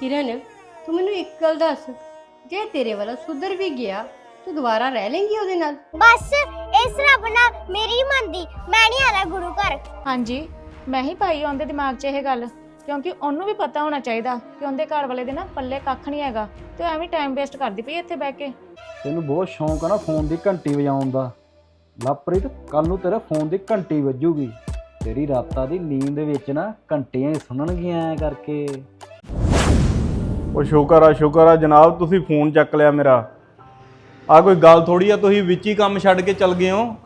ਕਿਰਨ ਤੂੰ ਮੈਨੂੰ ਇੱਕ ਗੱਲ ਦੱਸ। ਜੇ ਤੇਰੇ ਵਾਲਾ ਸੁਧਰ ਵੀ ਗਿਆ ਤੂੰ ਦੁਬਾਰਾ ਰਹਿ ਲੇਂਗੀ ਉਹਦੇ ਨਾਲ? ਬਸ ਇਸ ਰੱਬ ਨਾਲ ਮੇਰੀ ਮੰਦੀ ਮੈਂ ਨਹੀਂ ਆਣਾ ਗੁਰੂ ਘਰ। ਹਾਂਜੀ ਮੈਂ ਹੀ ਪਾਈ ਉਹਦੇ ਦਿਮਾਗ 'ਚ ਇਹ ਗੱਲ ਕਿਉਂਕਿ ਉਹਨੂੰ ਵੀ ਪਤਾ ਹੋਣਾ ਚਾਹੀਦਾ ਕਿ ਉਹਦੇ ਘਰ ਵਾਲੇ ਦੇ ਨਾ ਪੱਲੇ ਕੱਖ ਨਹੀਂ ਹੈਗਾ ਤੇ ਐਵੇਂ ਟਾਈਮ ਵੇਸਟ ਕਰਦੀ ਪਈ ਇੱਥੇ ਬਹਿ ਕੇ। ਤੈਨੂੰ ਬਹੁਤ ਸ਼ੌਂਕ ਆ ਨਾ ਫੋਨ ਦੀ ਘੰਟੀ ਵਜਾਉਣ ਦਾ। ਲਵਪ੍ਰੀਤ ਕੱਲ ਨੂੰ ਤੇਰੇ ਫੋਨ ਦੀ ਘੰਟੀ ਵੱਜੂਗੀ। ਤੇਰੀ ਰਾਤਾਂ ਦੀ ਨੀਂਦ ਵਿੱਚ ਨਾ ਘੰਟੀਆਂ ਹੀ ਸੁਣਨਗੀਆਂ ਐਂ ਕਰਕੇ। ਉਹ ਸ਼ੁਕਰ ਆ ਸ਼ੁਕਰ ਆ। ਜਨਾਬ, ਤੁਸੀਂ ਫੋਨ ਚੱਕ ਲਿਆ ਮੇਰਾ। ਆ ਕੋਈ ਗੱਲ ਥੋੜੀ ਆ, ਤੁਸੀਂ ਵਿੱਚ ਹੀ ਕੰਮ ਛੱਡ ਕੇ ਚੱਲ ਗਏ ਹੋ।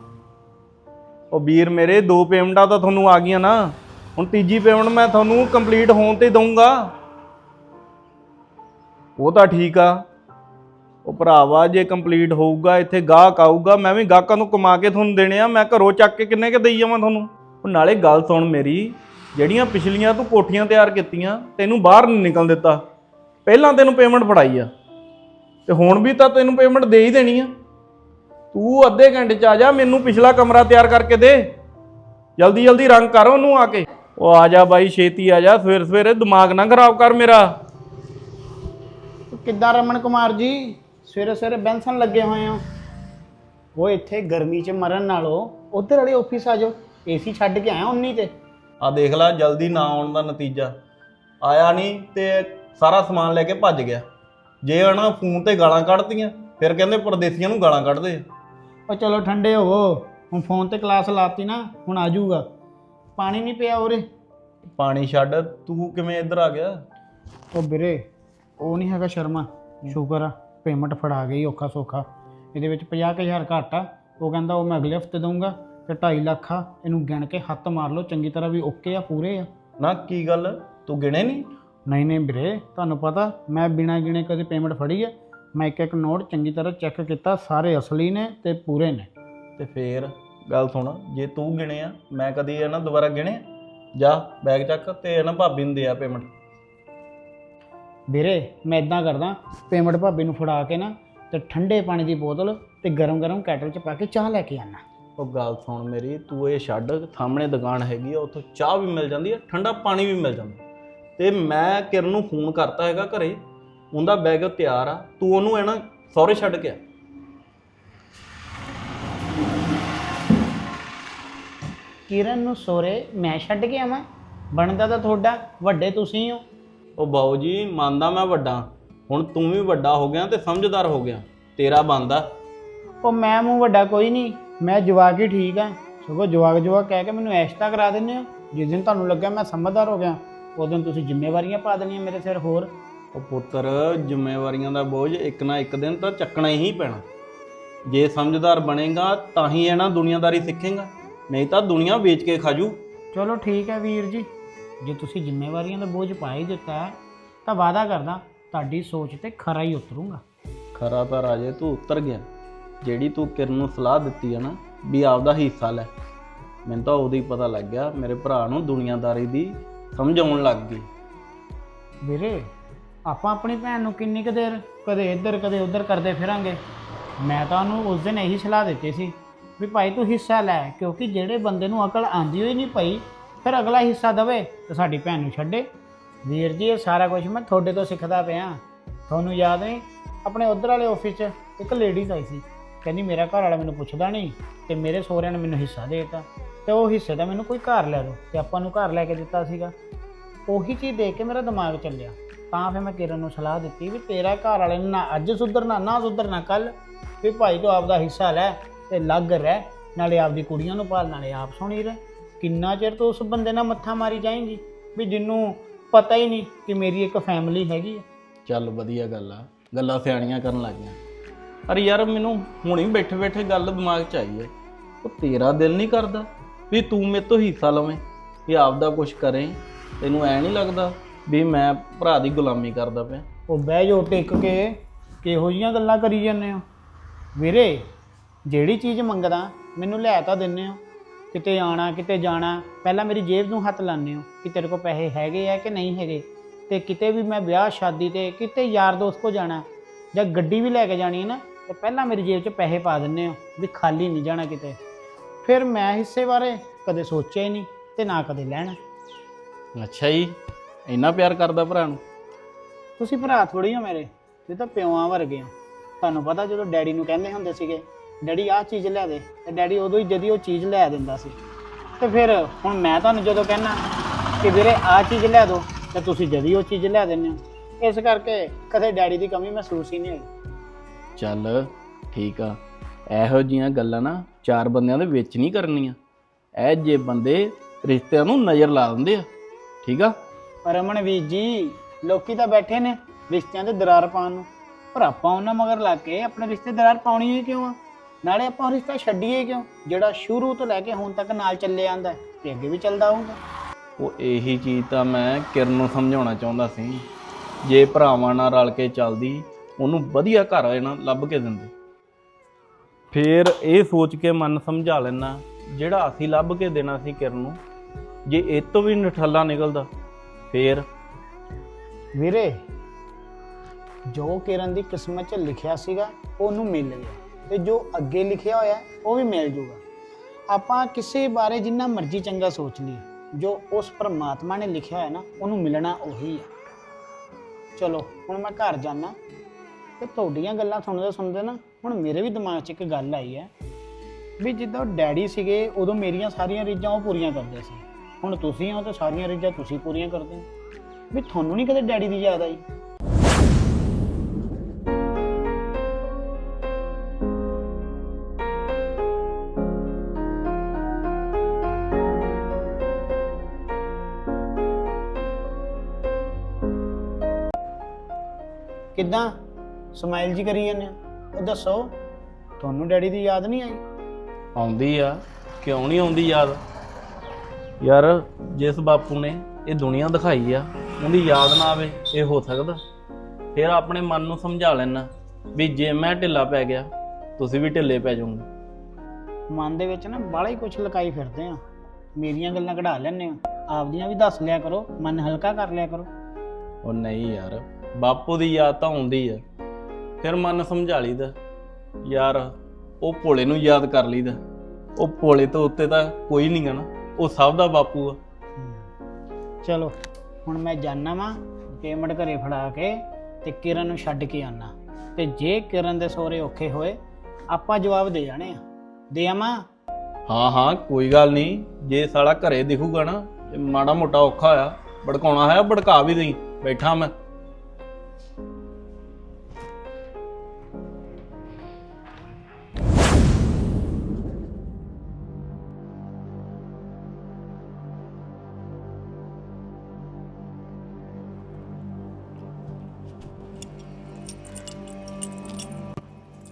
ਉਹ ਵੀਰ ਮੇਰੇ, ਦੋ ਪੇਮੈਂਟਾਂ ਤਾਂ ਤੁਹਾਨੂੰ ਆ ਗਈਆਂ ਨਾ। ਹੁਣ ਤੀਜੀ ਪੇਮੈਂਟ ਮੈਂ ਤੁਹਾਨੂੰ ਕੰਪਲੀਟ ਹੋਣ ਤੇ ਦਊਂਗਾ। ਉਹ ਤਾਂ ਠੀਕ ਆ। ਉਹ ਭਰਾਵਾ, ਜੇ ਕੰਪਲੀਟ ਹੋਊਗਾ, ਇੱਥੇ ਗਾਹਕ ਆਊਗਾ, ਮੈਂ ਵੀ ਗਾਹਕਾਂ ਨੂੰ ਕਮਾ ਕੇ ਤੁਹਾਨੂੰ ਦੇਣੇ ਆ। ਮੈਂ ਘਰੋਂ ਚੱਕ ਕੇ ਕਿੰਨੇ ਕੇ ਦੇਈ ਜਾਵਾਂ ਤੁਹਾਨੂੰ? ਉਹ ਨਾਲੇ ਗੱਲ ਸੁਣ ਮੇਰੀ, ਜਿਹੜੀਆਂ ਪਿਛਲੀਆਂ ਤੂੰ ਕੋਠੀਆਂ ਤਿਆਰ ਕੀਤੀਆਂ, ਤੈਨੂੰ ਬਾਹਰ ਨਹੀਂ ਨਿਕਲ ਦਿੱਤਾ। ਪਹਿਲਾਂ ਤੈਨੂੰ ਪੇਮੈਂਟ ਫੜਾਈ ਆ। ਤੇ ਹੁਣ ਵੀ ਤਾਂ ਤੈਨੂੰ ਪੇਮੈਂਟ ਦੇ ਹੀ ਦੇਣੀ ਆ। ਤੂੰ ਅੱਧੇ ਘੰਟੇ ਚ ਆ ਜਾ ਮੈਨੂੰ ਪਿਛਲਾ ਕਮਰਾ ਤਿਆਰ ਕਰਕੇ ਦੇ। ਜਲਦੀ ਜਲਦੀ ਰੰਗ ਕਰ ਉਹਨੂੰ ਆ ਕੇ। ਉਹ ਆ ਜਾ ਬਾਈ ਛੇਤੀ ਆ ਜਾ ਸਵੇਰ ਸਵੇਰੇ ਦਿਮਾਗ ਨਾ ਖਰਾਬ ਕਰ ਮੇਰਾ। ਕਿੱਦਾਂ ਰਮਨ ਕੁਮਾਰ ਜੀ? ਸਵੇਰੇ ਸਵੇਰੇ ਬੈਂਸਨ ਲੱਗੇ ਹੋਏ ਹੋ। ਉਹ ਇੱਥੇ ਗਰਮੀ 'ਚ ਮਰਨ ਨਾਲੋਂ ਉਧਰ ਵਾਲੇ ਆਫਿਸ ਆ ਜਾਓ। ਏਸੀ ਛੱਡ ਕੇ ਆਇਆ ਉਨੀ ਤੇ। ਆ ਦੇਖ ਲੈ ਜਲਦੀ ਨਾ ਆਉਣ ਦਾ ਨਤੀਜਾ। ਆਇਆ ਨਹੀਂ ਤੇ ਸਾਰਾ ਸਮਾਨ ਲੈ ਕੇ ਭੱਜ ਗਿਆ। ਜੇ ਉਹਨਾਂ ਫੋਨ ਤੇ ਗਾਲਾਂ ਕੱਢਤੀਆਂ ਫਿਰ ਕਹਿੰਦੇ ਪਰਦੇਸੀਆਂ ਨੂੰ ਗਾਲਾਂ ਕੱਢਦੇ ਆ। ਉਹ ਚਲੋ ਠੰਡੇ ਹੋਵੋ ਹੁਣ ਫੋਨ ਤੇ ਕਲਾਸ ਲਾਤੀ ਨਾ ਹੁਣ ਆ ਜਾਊਗਾ। ਪਾਣੀ ਨਹੀਂ ਪਿਆ ਉਰੇ। ਪਾਣੀ ਛੱਡ ਤੂੰ ਕਿਵੇਂ ਇੱਧਰ ਆ ਗਿਆ? ਉਹ ਵੀਰੇ ਉਹ ਨਹੀਂ ਹੈਗਾ ਸ਼ਰਮਾ। ਸ਼ੁਕਰ ਆ ਪੇਮੈਂਟ ਫੜਾ ਗਈ ਔਖਾ ਸੌਖਾ। ਇਹਦੇ ਵਿੱਚ 50000 ਘੱਟ ਆ। ਉਹ ਕਹਿੰਦਾ ਉਹ ਮੈਂ ਅਗਲੇ ਹਫ਼ਤੇ ਦਊਂਗਾ ਤੇ 2.5 ਲੱਖ ਆ। ਇਹਨੂੰ ਗਿਣ ਕੇ ਹੱਥ ਮਾਰ ਲਓ ਚੰਗੀ ਤਰ੍ਹਾਂ ਵੀ ਓਕੇ ਆ ਪੂਰੇ ਆ। ਨਾ ਕੀ ਗੱਲ? ਤੂੰ ਗਿਣੇ ਨਹੀਂ ਨਹੀਂ ਨਹੀਂ ਵੀਰੇ ਤੁਹਾਨੂੰ ਪਤਾ ਮੈਂ ਬਿਨਾਂ ਗਿਣੇ ਕਦੇ ਪੇਮੈਂਟ ਫੜੀ ਹੈ। ਮੈਂ ਇੱਕ ਇੱਕ ਨੋਟ ਚੰਗੀ ਤਰ੍ਹਾਂ ਚੈੱਕ ਕੀਤਾ ਸਾਰੇ ਅਸਲੀ ਨੇ ਤੇ ਪੂਰੇ ਨੇ। ਤੇ ਫੇਰ ਗੱਲ ਸੁਣ ਜੇ ਤੂੰ ਗਿਣੇ ਆ ਮੈਂ ਕਦੀ ਇਹ ਨਾ ਦੁਬਾਰਾ ਗਿਣੇ। ਜਾ ਬੈਗ ਚੱਕ ਤੇ ਇਹ ਨਾ ਭਾਬੀ ਨੂੰ ਦੇ ਆ ਪੇਮੈਂਟ ਵੀਰੇ ਮੈਂ ਇਦਾਂ ਕਰਦਾ ਪੇਮੈਂਟ ਭਾਬੀ ਨੂੰ ਫੜਾ ਕੇ ਨਾ ਤੇ ਠੰਡੇ ਪਾਣੀ ਦੀ ਬੋਤਲ ਤੇ ਗਰਮ-ਗਰਮ ਕੈਟਲ 'ਚ ਪਾ ਕੇ ਚਾਹ ਲੈ ਕੇ ਆਣਾ ਉਹ ਗੱਲ ਸੁਣ ਮੇਰੀ ਤੂੰ ਇਹ ਛੱਡ ਸਾਹਮਣੇ ਦੁਕਾਨ ਹੈਗੀ ਆ ਉੱਥੋਂ ਚਾਹ ਵੀ ਮਿਲ ਜਾਂਦੀ ਆ ਠੰਡਾ ਪਾਣੀ ਵੀ ਮਿਲ ਜਾਂਦਾ। ਤੇ ਮੈਂ ਕਿਰਨ ਨੂੰ ਫੋਨ ਕਰਤਾ ਹੈਗਾ ਘਰੇ ਉਹਦਾ ਬੈਗ ਤਿਆਰ ਆ ਤੂੰ ਉਹਨੂੰ ਇਹ ਨਾ ਸਹੁਰੇ ਛੱਡ ਕੇ ਆ। ਕਿਰਨ ਨੂੰ ਸੋਰੇ ਮੈਂ ਛੱਡ ਕੇ ਆਵਾਂ? ਬਣਦਾ ਤਾਂ ਤੁਹਾਡਾ ਵੱਡੇ ਤੁਸੀਂ ਹੋ। ਉਹ ਬਾਊ ਜੀ ਮੰਨਦਾ ਮੈਂ ਵੱਡਾ। ਹੁਣ ਤੂੰ ਵੀ ਵੱਡਾ ਹੋ ਗਿਆ ਤੇ ਸਮਝਦਾਰ ਹੋ ਗਿਆ ਤੇਰਾ ਬੰਦਾ ਉਹ ਮੈਂ ਮੂੰਹ ਵੱਡਾ ਕੋਈ ਨਹੀਂ ਮੈਂ ਜਵਾਕ ਹੀ ਠੀਕ ਆ। ਸਗੋਂ ਜਵਾਕ ਜਵਾਕ ਕਹਿ ਕੇ ਮੈਨੂੰ ਐਸ਼ਤਾ ਕਰਾ ਦਿੰਦੇ ਹੋ। ਜਿਸ ਦਿਨ ਤੁਹਾਨੂੰ ਲੱਗਿਆ ਮੈਂ ਸਮਝਦਾਰ ਹੋ ਗਿਆ। ਉਸ ਦਿਨ ਤੁਸੀਂ ਜ਼ਿੰਮੇਵਾਰੀਆਂ ਪਾ ਦੇਣੀਆਂ ਮੇਰੇ ਸਿਰ ਹੋਰ? ਉਹ ਪੁੱਤਰ ਜ਼ਿੰਮੇਵਾਰੀਆਂ ਦਾ ਬੋਝ ਇੱਕ ਨਾ ਇੱਕ ਦਿਨ ਤਾਂ ਚੱਕਣਾ ਹੀ ਪੈਣਾ। ਜੇ ਸਮਝਦਾਰ ਬਣੇਗਾ ਤਾਂ ਹੀ ਇਹ ਨਾ ਦੁਨੀਆਦਾਰੀ ਸਿੱਖੇਗਾ। ਨਹੀਂ ਤਾਂ ਦੁਨੀਆ ਵੇਚ ਕੇ ਖਾਜੂ ਚਲੋ ਠੀਕ ਹੈ ਵੀਰ ਜੀ। ਜੇ ਤੁਸੀਂ ਜ਼ਿੰਮੇਵਾਰੀਆਂ ਦਾ ਬੋਝ ਪਾ ਹੀ ਦਿੱਤਾ ਹੈ, ਤਾਂ ਵਾਅਦਾ ਕਰਦਾ ਤੁਹਾਡੀ ਸੋਚ ਤੇ ਖਰਾ ਹੀ ਉਤਰੂੰਗਾ। ਖਰਾ ਤਾਂ ਰਾਜੇ ਤੂੰ ਉੱਤਰ ਗਿਆ। ਜਿਹੜੀ ਤੂੰ ਕਿਰਨ ਨੂੰ ਸਲਾਹ ਦਿੱਤੀ ਆ ਨਾ ਵੀ ਆਪਦਾ ਹਿੱਸਾ ਲੈ। ਮੈਨੂੰ ਤਾਂ ਉਦੋਂ ਹੀ ਪਤਾ ਲੱਗ ਗਿਆ ਮੇਰੇ ਭਰਾ ਨੂੰ ਦੁਨੀਆਦਾਰੀ ਦੀ ਸਮਝ ਆਉਣ ਲੱਗ ਗਈ। ਵੀਰੇ, ਆਪਾਂ ਆਪਣੀ ਭੈਣ ਨੂੰ ਕਿੰਨੀ ਕੁ ਦੇਰ ਕਦੇ ਇੱਧਰ, ਕਦੇ ਉੱਧਰ ਕਰਦੇ ਫਿਰਾਂਗੇ? ਮੈਂ ਤਾਂ ਉਹਨੂੰ ਉਸ ਦਿਨ ਇਹੀ ਸਲਾਹ ਦਿੱਤੀ ਸੀ ਵੀ ਭਾਈ ਤੂੰ ਹਿੱਸਾ ਲੈ, ਕਿਉਂਕਿ ਜਿਹੜੇ ਬੰਦੇ ਨੂੰ ਅਕਲ ਆਂਦੀ ਹੋਈ ਨਹੀਂ ਪਈ ਫਿਰ ਅਗਲਾ ਹਿੱਸਾ ਦਵੇ ਤੇ ਸਾਡੀ ਭੈਣ ਨੂੰ ਛੱਡੇ। ਵੀਰ ਜੀ, ਇਹ ਸਾਰਾ ਕੁਝ ਮੈਂ ਤੁਹਾਡੇ ਤੋਂ ਸਿੱਖਦਾ ਪਿਆ। ਤੁਹਾਨੂੰ ਯਾਦ ਨਹੀਂ ਆਪਣੇ ਉੱਧਰ ਵਾਲੇ ਆਫਿਸ 'ਚ ਇੱਕ ਲੇਡੀਜ਼ ਆਈ ਸੀ। ਕਹਿੰਦੀ, ਮੇਰਾ ਘਰ ਵਾਲਾ ਮੈਨੂੰ ਪੁੱਛਦਾ ਨਹੀਂ ਤੇ ਮੇਰੇ ਸਹੁਰਿਆਂ ਨੇ ਮੈਨੂੰ ਹਿੱਸਾ ਦੇ ਦਿੱਤਾ। ਤੇ ਉਹ ਹਿੱਸੇ ਦਾ ਮੈਨੂੰ ਕੋਈ ਘਰ ਲੈ ਦਿਓ ਤੇ ਆਪਾਂ ਨੂੰ ਘਰ ਲੈ ਕੇ ਦਿੱਤਾ ਸੀਗਾ। ਉਹੀ ਚੀਜ਼ ਦੇਖ ਕੇ ਮੇਰਾ ਦਿਮਾਗ ਚੱਲਿਆ। ਤਾਂ ਫਿਰ ਮੈਂ ਕਿਰਨ ਨੂੰ ਸਲਾਹ ਦਿੱਤੀ ਵੀ ਤੇਰਾ ਘਰ ਵਾਲੇ ਨੂੰ ਨਾ ਅੱਜ ਸੁਧਰਨਾ ਨਾ ਸੁਧਰਨਾ ਕੱਲ ਵੀ ਭਾਈ ਤੂੰ ਆਪਦਾ ਹਿੱਸਾ ਲੈ ਤੇ ਲੱਗ ਰਹਿ ਨਾਲੇ ਆਪਦੀ ਕੁੜੀਆਂ ਨੂੰ ਪਾਲ ਨਾਲੇ ਆਪ ਸੋਹਣੀ ਰਹਿ। ਕਿੰਨਾ ਚਿਰ ਤੂੰ ਉਸ ਬੰਦੇ ਨਾਲ ਮੱਥਾ ਮਾਰੀ ਜਾਏਂਗੀ? ਵੀ ਜਿੰਨੂੰ ਪਤਾ ਹੀ ਨਹੀਂ ਕਿ ਮੇਰੀ ਇੱਕ ਫੈਮਿਲੀ ਹੈਗੀ ਹੈ ਚੱਲ ਵਧੀਆ ਗੱਲ ਆ ਗੱਲਾਂ ਸਿਆਣੀਆਂ ਕਰਨ ਲੱਗ ਗਿਆ ਅਰੇ ਯਾਰ ਮੈਨੂੰ ਹੁਣੇ ਬੈਠੇ ਬੈਠੇ ਗੱਲ ਦਿਮਾਗ 'ਚ ਆਈ ਹੈ ਉਹ ਤੇਰਾ ਦਿਲ ਨਹੀਂ ਕਰਦਾ? ਵੀ ਤੂੰ ਮੇਰੇ ਤੋਂ ਹਿੱਸਾ ਲਵੇਂ, ਵੀ ਆਪਦਾ ਕੁਝ ਕਰੇ। ਤੈਨੂੰ ਐ ਨਹੀਂ ਲੱਗਦਾ ਵੀ ਮੈਂ ਭਰਾ ਦੀ ਗੁਲਾਮੀ ਕਰਦਾ ਪਿਆ। ਉਹ ਬਹਿ ਜਾਓ ਟਿਕ ਕੇ, ਕਿਹੋ ਜੀਆਂ ਗੱਲਾਂ ਕਰੀ ਜਾਂਦੇ ਹੋ? ਵੀਰੇ, ਜਿਹੜੀ ਚੀਜ਼ ਮੰਗਦਾ, ਮੈਨੂੰ ਲੈ ਤਾਂ ਦਿੰਦੇ ਹੋ। ਕਿਤੇ ਆਣਾ ਕਿਤੇ ਜਾਣਾ, ਪਹਿਲਾਂ ਮੇਰੀ ਜੇਬ ਨੂੰ ਹੱਥ ਲਾਉਂਦੇ ਹੋ ਕਿ ਤੇਰੇ ਕੋਲ ਪੈਸੇ ਹੈਗੇ ਆ ਕਿ ਨਹੀਂ ਹੈਗੇ? ਤੇ ਕਿਤੇ ਵੀ ਮੈਂ ਵਿਆਹ, ਸ਼ਾਦੀ ਤੇ ਕਿਤੇ ਯਾਰ ਦੋਸਤ ਕੋ ਜਾਣਾ, ਜਾਂ ਗੱਡੀ ਵੀ ਲੈ ਕੇ ਜਾਣੀ ਹੈ ਨਾ, ਤੇ ਪਹਿਲਾਂ ਮੇਰੀ ਜੇਬ 'ਚ ਪੈਸੇ ਪਾ ਦਿੰਦੇ ਹੋ, ਵੀ ਖਾਲੀ ਨਹੀਂ ਜਾਣਾ ਕਿਤੇ। ਫਿਰ ਮੈਂ ਹਿੱਸੇ ਬਾਰੇ ਕਦੇ ਸੋਚਿਆ ਹੀ ਨਹੀਂ ਤੇ ਨਾ ਕਦੇ ਲੈਣਾ। ਅੱਛਾ ਜੀ ਇੰਨਾ ਪਿਆਰ ਕਰਦਾ ਭਰਾ ਨੂੰ? ਤੁਸੀਂ ਭਰਾ ਥੋੜੀ ਹੋ ਮੇਰੇ ਤੁਸੀਂ ਤਾਂ ਪਿਓਾਂ ਵਰਗੇ ਹੋ। ਤੁਹਾਨੂੰ ਪਤਾ ਜਦੋਂ ਡੈਡੀ ਨੂੰ ਕਹਿੰਦੇ ਹੁੰਦੇ ਸੀਗੇ ਡੈਡੀ ਆਹ ਚੀਜ਼ ਲਿਆ ਦੇ। ਤੇ ਡੈਡੀ ਉਦੋਂ ਹੀ ਜਦੀ ਉਹ ਚੀਜ਼ ਲੈ ਦਿੰਦਾ ਸੀ। ਤੇ ਫਿਰ ਹੁਣ ਮੈਂ ਤੁਹਾਨੂੰ ਜਦੋਂ ਕਹਿਣਾ ਕਿ ਵੀਰੇ ਆਹ ਚੀਜ਼ ਲਿਆ ਦਿਓ ਤੇ ਤੁਸੀਂ ਜਦੀ ਉਹ ਚੀਜ਼ ਲਿਆ ਦਿੰਦੇ ਹੋ। ਇਸ ਕਰਕੇ ਕਦੇ ਡੈਡੀ ਦੀ ਕਮੀ ਮਹਿਸੂਸ ਹੀ ਨਹੀਂ ਹੋਈ। ਚੱਲ ਠੀਕ ਆ। ਇਹੋ ਜੀਆਂ ਗੱਲਾਂ ਨਾ ਚਾਰ ਬੰਦਿਆਂ ਦੇ ਵਿੱਚ ਨਹੀਂ ਕਰਨੀਆਂ। ਇਹ ਜੇ ਬੰਦੇ ਰਿਸ਼ਤਿਆਂ ਨੂੰ ਨਜ਼ਰ ਲਾ ਦਿੰਦੇ ਆ ਠੀਕ ਆ? ਪਰ ਅਮਨ ਵੀਰ ਜੀ ਲੋਕੀ ਤਾਂ ਬੈਠੇ ਨੇ ਰਿਸ਼ਤਿਆਂ ਦੇ ਦਰਾਰ ਪਾਉਣ ਨੂੰ। ਪਰ ਆਪਾਂ ਉਹਨਾਂ ਮਗਰ ਲੱਗ ਕੇ ਆਪਣੇ ਰਿਸ਼ਤੇ ਦਰਾਰ ਪਾਉਣੀ ਹੀ ਕਿਉਂ ਆ? ਨਾਲੇ ਆਪਾਂ ਉਹ ਰਿਸ਼ਤਾ ਛੱਡੀਏ ਕਿਉਂ? ਜਿਹੜਾ ਸ਼ੁਰੂ ਤੋਂ ਲੈ ਕੇ ਹੁਣ ਤੱਕ ਨਾਲ ਚੱਲੇ ਆਂਦਾ ਤੇ ਅੱਗੇ ਵੀ ਚੱਲਦਾ ਆਊਗਾ ਉਹ ਇਹੀ ਚੀਜ਼ ਤਾਂ ਮੈਂ ਕਿਰਨ ਨੂੰ ਸਮਝਾਉਣਾ ਚਾਹੁੰਦਾ ਸੀ। ਜੇ ਭਰਾਵਾਂ ਨਾਲ ਰਲ ਕੇ ਚੱਲਦੀ ਉਹਨੂੰ ਵਧੀਆ ਘਰ ਇਹਨਾਂ ਲੱਭ ਕੇ ਦਿੰਦੇ। ਫਿਰ ਇਹ ਸੋਚ ਕੇ ਮਨ ਸਮਝਾ ਲੈਣਾ ਜਿਹੜਾ ਅਸੀਂ ਲੱਭ ਕੇ ਦੇਣਾ ਸੀ ਕਿਰਨ ਨੂੰ, ਜੇ ਇਹ ਤੋਂ ਵੀ ਨਠੱਲਾ ਨਿਕਲਦਾ, ਫੇਰ? ਵੀਰੇ, ਜੋ ਕਿਰਨ ਦੀ ਕਿਸਮਤ 'ਚ ਲਿਖਿਆ ਸੀਗਾ, ਉਹਨੂੰ ਮਿਲ ਗਿਆ। ਤੇ ਜੋ ਅੱਗੇ ਲਿਖਿਆ ਹੋਇਆ, ਉਹ ਵੀ ਮਿਲ ਜੂਗਾ। ਆਪਾਂ ਕਿਸੇ ਬਾਰੇ ਜਿੰਨਾ ਮਰਜ਼ੀ ਚੰਗਾ ਸੋਚ ਲਈਏ, ਜੋ ਉਸ ਪਰਮਾਤਮਾ ਨੇ ਲਿਖਿਆ ਹੈ ਨਾ, ਉਹਨੂੰ ਮਿਲਣਾ ਉਹੀ ਹੈ ਚਲੋ, ਹੁਣ ਮੈਂ ਘਰ ਜਾਣਾ ਤੇ ਤੁਹਾਡੀਆਂ ਗੱਲਾਂ ਸੁਣਦੇ ਸੁਣਦੇ ਨਾ ਹੁਣ ਮੇਰੇ ਵੀ ਦਿਮਾਗ 'ਚ ਇੱਕ ਗੱਲ ਆਈ ਹੈ ਵੀ ਜਿੱਦਾਂ ਉਹ ਡੈਡੀ ਸੀਗੇ, ਉਦੋਂ ਮੇਰੀਆਂ ਸਾਰੀਆਂ ਰੀਝਾਂ ਉਹ ਪੂਰੀਆਂ ਕਰਦੇ ਸੀ। ਹੁਣ ਤੁਸੀਂ ਹੋ ਤੇ ਸਾਰੀਆਂ ਰੀਝਾਂ ਤੁਸੀਂ ਪੂਰੀਆਂ ਕਰਦੇ ਹੋ। ਵੀ ਤੁਹਾਨੂੰ ਨਹੀਂ ਕਦੇ ਡੈਡੀ ਦੀ ਯਾਦ ਆਈ? ਕਿੱਦਾਂ? ਸਮਾਈਲ ਜੀ ਕਰੀ ਜਾਂਦੇ ਹੋ? ਉਹ ਦੱਸੋ ਤੁਹਾਨੂੰ ਡੈਡੀ ਦੀ ਯਾਦ ਨਹੀਂ ਆਈ? ਆਉਂਦੀ ਆ ਕਿਉਂ ਨਹੀਂ ਆਉਂਦੀ ਯਾਦ? ਯਾਰ ਜਿਸ ਬਾਪੂ ਨੇ ਇਹ ਦੁਨੀਆ ਦਿਖਾਈ ਆ ਉਹਦੀ ਯਾਦ ਨਾ ਆਵੇ ਇਹ ਹੋ ਸਕਦਾ। ਫਿਰ ਆਪਣੇ ਮਨ ਨੂੰ ਸਮਝਾ ਲੈਣਾ ਵੀ ਜੇ ਮੈਂ ਢਿੱਲਾ ਪੈ ਗਿਆ ਤੁਸੀਂ ਵੀ ਢਿੱਲੇ ਪੈ ਜਾਓਗੇ। ਮਨ ਦੇ ਵਿੱਚ ਨਾ ਬਾਹਲਾ ਹੀ ਕੁਝ ਲੁਕਾਈ ਫਿਰਦੇ ਆ। ਮੇਰੀਆਂ ਗੱਲਾਂ ਕਢਾ ਲੈਣੇ ਆ। ਆਪਦੀਆਂ ਵੀ ਦੱਸ ਲਿਆ ਕਰੋ ਮਨ ਹਲਕਾ ਕਰ ਲਿਆ ਕਰੋ। ਉਹ ਨਹੀਂ ਯਾਰ ਬਾਪੂ ਦੀ ਯਾਦ ਤਾਂ ਆਉਂਦੀ ਆ। ਫਿਰ ਮਨ ਸਮਝਾ ਲਈਦਾ ਯਾਰ ਉਹ ਭੋਲੇ ਨੂੰ ਯਾਦ ਕਰ ਲਈਦਾ। ਉਹ ਭੋਲੇ ਤੋਂ ਉੱਤੇ ਤਾਂ ਕੋਈ ਨਹੀਂ ਗਾ ਨਾ ਉਹ ਸਭ ਦਾ ਬਾਪੂ ਆ। ਚਲੋ ਹੁਣ ਮੈਂ ਜਾਣਾ ਵਾਂ ਪੇਮੈਂਟ ਘਰੇ ਫੜਾ ਕੇ ਤੇ ਕਿਰਨ ਨੂੰ ਛੱਡ ਕੇ ਆਣਾ ਤੇ ਜੇ ਕਿਰਨ ਦੇ ਸੋਰੇ ਔਖੇ ਹੋਏ ਆਪਾਂ ਜਵਾਬ ਦੇ ਜਾਣੇ ਆ। ਦੇ ਆਵਾਂ? ਹਾਂ ਹਾਂ ਕੋਈ ਗੱਲ ਨਹੀਂ ਜੇ ਸਾਲਾ ਘਰੇ ਦਿਖੂਗਾ ਨਾ ਤੇ ਮਾੜਾ ਮੋਟਾ ਔਖਾ ਹੋਇਆ ਭੜਕਾਉਣਾ ਹੈ ਭੜਕਾ ਵੀ ਦੇਈ। ਬੈਠਾ ਮੈਂ।